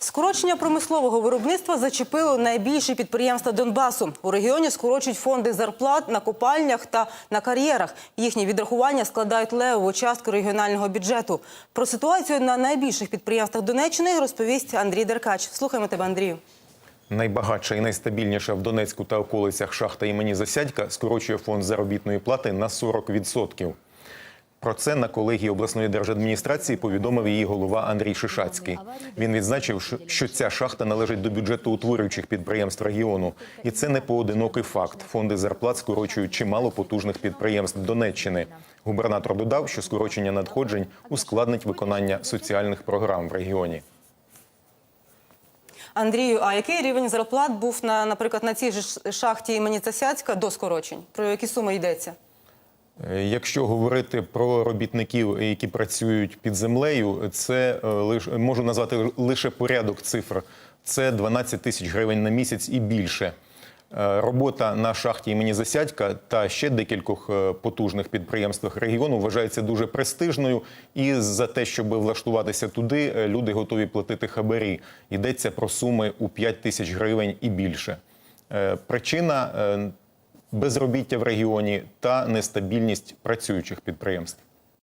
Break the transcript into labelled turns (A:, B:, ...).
A: Скорочення промислового виробництва зачепило найбільші підприємства Донбасу. У регіоні скорочують фонди зарплат на копальнях та на кар'єрах. Їхні відрахування складають левову частку регіонального бюджету. Про ситуацію на найбільших підприємствах Донеччини розповість Андрій Деркач. Слухаємо тебе, Андрію.
B: Найбагатша і найстабільніша в Донецьку та околицях шахта імені Засядька скорочує фонд заробітної плати на 40%. Про це на колегії обласної держадміністрації повідомив її голова Андрій Шишацький. Він відзначив, що- ця шахта належить до бюджету утворюючих підприємств регіону, і це не поодинокий факт. Фонди зарплат скорочують чимало потужних підприємств Донеччини. Губернатор додав, що скорочення надходжень ускладнить виконання соціальних програм в регіоні.
A: Андрію, а який рівень зарплат був на, наприклад, на цій же шахті імені Засядька до скорочень? Про які суми йдеться?
B: Е, Якщо говорити про робітників, які працюють під землею, це е, лиш можу назвати лише порядок цифр. Це 12 тисяч гривень на місяць і більше. Е, Робота на шахті імені Засядька та ще декількох потужних підприємствах регіону вважається дуже престижною. І за те, щоб влаштуватися туди, люди готові платити хабарі. Йдеться про суми у 5 тисяч гривень і більше. Причина безробіття в регіоні та нестабільність працюючих підприємств.